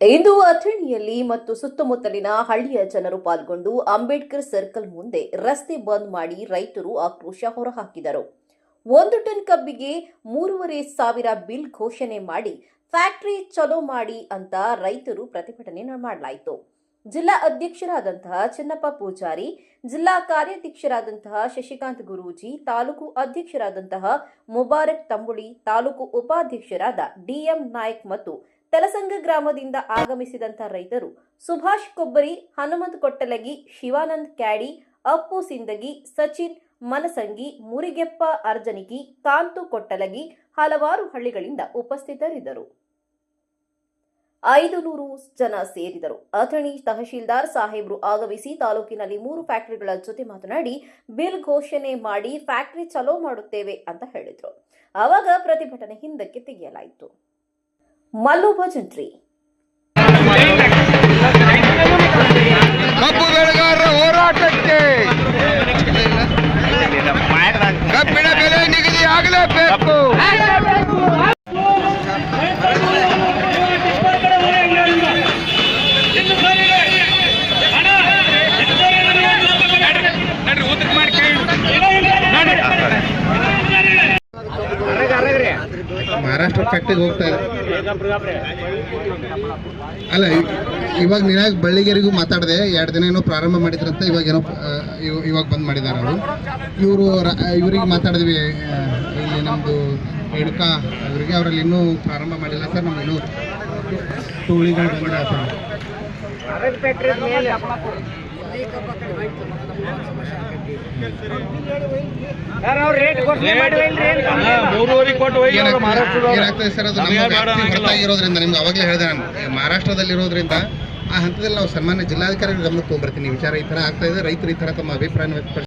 ಇಂದು ಅಥಣಿಯಲ್ಲಿ ಮತ್ತು ಸುತ್ತಮುತ್ತಲಿನ ಹಳ್ಳಿಯ ಜನರು ಪಾಲ್ಗೊಂಡು ಅಂಬೇಡ್ಕರ್ ಸರ್ಕಲ್ ಮುಂದೆ ರಸ್ತೆ ಬಂದ್ ಮಾಡಿ ರೈತರು ಆಕ್ರೋಶ ಹೊರಹಾಕಿದರು. ಒಂದು ಟನ್ ಕಬ್ಬಿಗೆ ಮೂರುವರೆ ಸಾವಿರ ಬಿಲ್ ಘೋಷಣೆ ಮಾಡಿ ಫ್ಯಾಕ್ಟರಿ ಚಲೋ ಮಾಡಿ ಅಂತ ರೈತರು ಪ್ರತಿಭಟನೆ ಮಾಡಲಾಯಿತು. ಜಿಲ್ಲಾ ಅಧ್ಯಕ್ಷರಾದಂತಹ ಚನ್ನಪ್ಪ ಪೂಜಾರಿ, ಜಿಲ್ಲಾ ಕಾರ್ಯಾಧ್ಯಕ್ಷರಾದಂತಹ ಶಶಿಕಾಂತ್ ಗುರೂಜಿ, ತಾಲೂಕು ಅಧ್ಯಕ್ಷರಾದಂತಹ ಮುಬಾರಕ್ ತಂಬುಳಿ, ತಾಲೂಕು ಉಪಾಧ್ಯಕ್ಷರಾದ ಡಿಎಂ ನಾಯಕ್ ಮತ್ತು ತಲಸಂಗ ಗ್ರಾಮದಿಂದ ಆಗಮಿಸಿದಂತ ರೈತರು ಸುಭಾಷ್ ಕೊಬ್ಬರಿ, ಹನುಮಂತ್ ಕೊಟ್ಟಲಗಿ, ಶಿವಾನಂದ್ ಕ್ಯಾಡಿ, ಅಪ್ಪು ಸಿಂದಗಿ, ಸಚಿನ್, ಮನಸಂಗಿ, ಮುರಿಗೆಪ್ಪ ಅರ್ಜನಿಗಿ ಕಾಂತು ಕೊಟ್ಟಲಗಿ ಹಲವಾರು ಹಳ್ಳಿಗಳಿಂದ ಉಪಸ್ಥಿತರಿದ್ದರು. ಐದು ನೂರು ಜನ ಸೇರಿದರು ಅಥಣಿ ತಹಶೀಲ್ದಾರ್ ಸಾಹೇಬ್ರು ಆಗಮಿಸಿ ತಾಲೂಕಿನಲ್ಲಿ ಮೂರು ಫ್ಯಾಕ್ಟರಿಗಳ ಜೊತೆ ಮಾತನಾಡಿ, ಬಿಲ್ ಘೋಷಣೆ ಮಾಡಿ ಫ್ಯಾಕ್ಟರಿ ಚಲೋ ಮಾಡುತ್ತೇವೆ ಅಂತ ಹೇಳಿದರು. ಆವಾಗ ಪ್ರತಿಭಟನೆ ಹಿಂದಕ್ಕೆ ತೆಗೆಯಲಾಯಿತು. ಮಲ್ಲು ಭಜಂತ್ರಿ ಕಬ್ಬು ಬೆಳೆಗಾರರ ಹೋರಾಟಕ್ಕೆ ಕಬ್ಬಿನ ಬೆಲೆ ನಿಗದಿ ಆಗಲೇಬೇಕು. ಮಹಾರಾಷ್ಟ್ರ ಫ್ಯಾಕ್ಟ್ರಿಗೆ ಹೋಗ್ತಾ ಇದೆ ಅಲ್ಲ ಇವಾಗ ನೀನಾಗ ಬಳ್ಳಿಗೆರಿಗೂ ಮಾತಾಡಿದೆ ಎರಡು ದಿನ ಏನೋ ಪ್ರಾರಂಭ ಮಾಡಿದ್ರಂತ ಇವಾಗ ಏನೋ ಇವಾಗ ಬಂದ್ ಮಾಡಿದ್ದಾರೆ ಅವರು. ಇವರು ಇವರಿಗೆ ಮಾತಾಡಿದ್ವಿ ಇಲ್ಲಿ ನಮ್ಮದು ಎಡುಕ ಅವರಿಗೆ ಅವರಲ್ಲಿ ಇನ್ನೂ ಪ್ರಾರಂಭ ಮಾಡಿಲ್ಲ ಸರ್ ನಮ್ಗೆ ಇನ್ನೂ ಟೂಳಿಗಳು ಬಂದಿಲ್ಲ ಸರ್. ಹೊರತಾಗಿರೋದ್ರಿಂದ ನಿಮ್ಗೆ ಅವಾಗಲೇ ಹೇಳಿದೆ ನಾನು. ಮಹಾರಾಷ್ಟ್ರದಲ್ಲಿ ಇರೋದ್ರಿಂದ ಆ ಹಂತದಲ್ಲಿ ನಾವು ಸನ್ಮಾನ್ಯ ಜಿಲ್ಲಾಧಿಕಾರಿಗಳ ಗಮನಕ್ಕೆ ತೊಗೊಂಬರ್ತೀನಿ ವಿಚಾರ ಈ ತರ ಆಗ್ತಾ ಇದೆ. ರೈತರು ಈ ತರ ತಮ್ಮ ಅಭಿಪ್ರಾಯ ವ್ಯಕ್ತಪಡಿಸಿ